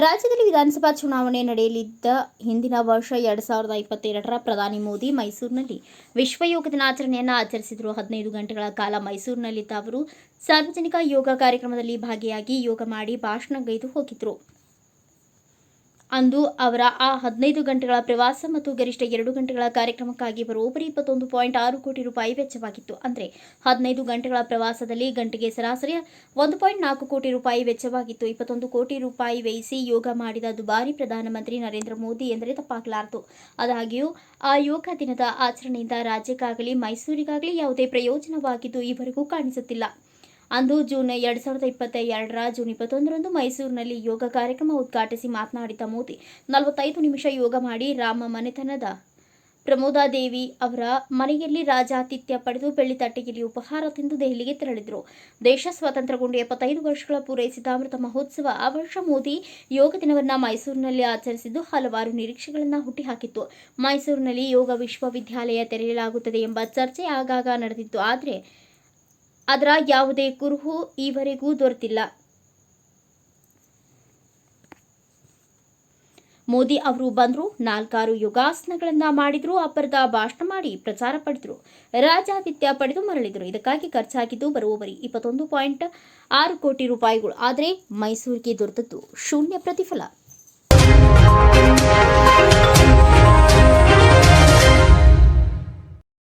ರಾಜ್ಯದಲ್ಲಿ ವಿಧಾನಸಭಾ ಚುನಾವಣೆ ನಡೆಯಲಿದ್ದ ಹಿಂದಿನ ವರ್ಷ ಎರಡ್ ಸಾವಿರದ ಇಪ್ಪತ್ತೆರಡರ ಪ್ರಧಾನಿ ಮೋದಿ ಮೈಸೂರಿನಲ್ಲಿ ವಿಶ್ವ ಯೋಗ ದಿನಾಚರಣೆಯನ್ನು ಆಚರಿಸಿದರು. ಹದಿನೈದು ಗಂಟೆಗಳ ಕಾಲ ಮೈಸೂರಿನಲ್ಲಿದ್ದ ಅವರು ಸಾರ್ವಜನಿಕ ಯೋಗ ಕಾರ್ಯಕ್ರಮದಲ್ಲಿ ಭಾಗಿಯಾಗಿ ಯೋಗ ಮಾಡಿ ಭಾಷಣಗೈದು ಹೋಗಿದ್ರು. ಅಂದು ಅವರ ಆ ಹದಿನೈದು ಗಂಟೆಗಳ ಪ್ರವಾಸ ಮತ್ತು ಗರಿಷ್ಠ ಎರಡು ಗಂಟೆಗಳ ಕಾರ್ಯಕ್ರಮಕ್ಕಾಗಿ ಬರೋಬ್ಬರಿ ಇಪ್ಪತ್ತೊಂದು ಪಾಯಿಂಟ್ ಆರು ಕೋಟಿ ರೂಪಾಯಿ ವೆಚ್ಚವಾಗಿತ್ತು. ಅಂದರೆ ಹದಿನೈದು ಗಂಟೆಗಳ ಪ್ರವಾಸದಲ್ಲಿ ಗಂಟೆಗೆ ಸರಾಸರಿ ಒಂದು ಪಾಯಿಂಟ್ ನಾಲ್ಕು ಕೋಟಿ ರೂಪಾಯಿ ವೆಚ್ಚವಾಗಿತ್ತು. ಇಪ್ಪತ್ತೊಂದು ಕೋಟಿ ರೂಪಾಯಿ ವ್ಯಯಿಸಿ ಯೋಗ ಮಾಡಿದ ದುಬಾರಿ ಪ್ರಧಾನಮಂತ್ರಿ ನರೇಂದ್ರ ಮೋದಿ ಎಂದರೆ ತಪ್ಪಾಗಲಾರದು. ಆದಾಗ್ಯೂ, ಆ ಯೋಗ ದಿನದ ಆಚರಣೆಯಿಂದ ರಾಜ್ಯಕ್ಕಾಗಲಿ ಮೈಸೂರಿಗಾಗಲಿ ಯಾವುದೇ ಪ್ರಯೋಜನವಾಗಿದ್ದು ಈವರೆಗೂ ಕಾಣಿಸುತ್ತಿಲ್ಲ. ಅಂದು ಜೂನ್ ಎರಡು ಸಾವಿರದ ಇಪ್ಪತ್ತ ಎರಡರ ಜೂನ್ ಇಪ್ಪತ್ತೊಂದರಂದು ಮೈಸೂರಿನಲ್ಲಿ ಯೋಗ ಕಾರ್ಯಕ್ರಮ ಉದ್ಘಾಟಿಸಿ ಮಾತನಾಡಿದ ಮೋದಿ, ನಲವತ್ತೈದು ನಿಮಿಷ ಯೋಗ ಮಾಡಿ ರಾಮ ಮನೆತನದ ಪ್ರಮೋದಾದೇವಿ ಅವರ ಮನೆಯಲ್ಲಿ ರಾಜಾತಿಥ್ಯ ಪಡೆದು ಬೆಳ್ಳಿ ತಟ್ಟೆಯಲ್ಲಿ ಉಪಹಾರ ತಿಂದು ದೆಹಲಿಗೆ ತೆರಳಿದರು. ದೇಶ ಸ್ವಾತಂತ್ರ್ಯಗೊಂಡು ಎಪ್ಪತ್ತೈದು ವರ್ಷಗಳ ಪೂರೈಸಿದ ಅಮೃತ ಮಹೋತ್ಸವ ಆ ವರ್ಷ ಮೋದಿ ಯೋಗ ದಿನವನ್ನು ಮೈಸೂರಿನಲ್ಲಿ ಆಚರಿಸಿದ್ದು ಹಲವಾರು ನಿರೀಕ್ಷೆಗಳನ್ನು ಹುಟ್ಟಿಹಾಕಿತ್ತು. ಮೈಸೂರಿನಲ್ಲಿ ಯೋಗ ವಿಶ್ವವಿದ್ಯಾಲಯ ತೆರೆಯಲಾಗುತ್ತದೆ ಎಂಬ ಚರ್ಚೆ ಆಗಾಗ ನಡೆದಿತ್ತು. ಆದರೆ ಅದರ ಯಾವುದೇ ಕುರುಹು ಈವರೆಗೂ ದೊರೆತಿಲ್ಲ. ಮೋದಿ ಅವರು ಬಂದರು, ನಾಲ್ಕಾರು ಯೋಗಾಸನಗಳನ್ನ ಮಾಡಿದ್ರು, ಅಪರದ ಭಾಷಣ ಮಾಡಿ ಪ್ರಚಾರ ಪಡೆದರು ರಾಜಾತಿಥ್ಯ ಪಡೆದು ಮರಳಿದರು. ಇದಕ್ಕಾಗಿ ಖರ್ಚಾಗಿದ್ದು ಬರುವವರಿ ಇಪ್ಪತ್ತೊಂದು ಪಾಯಿಂಟ್ ಆರು ಕೋಟಿ ರೂಪಾಯಿಗಳು. ಆದರೆ ಮೈಸೂರಿಗೆ ದೊರೆತದ್ದು ಶೂನ್ಯ ಪ್ರತಿಫಲ.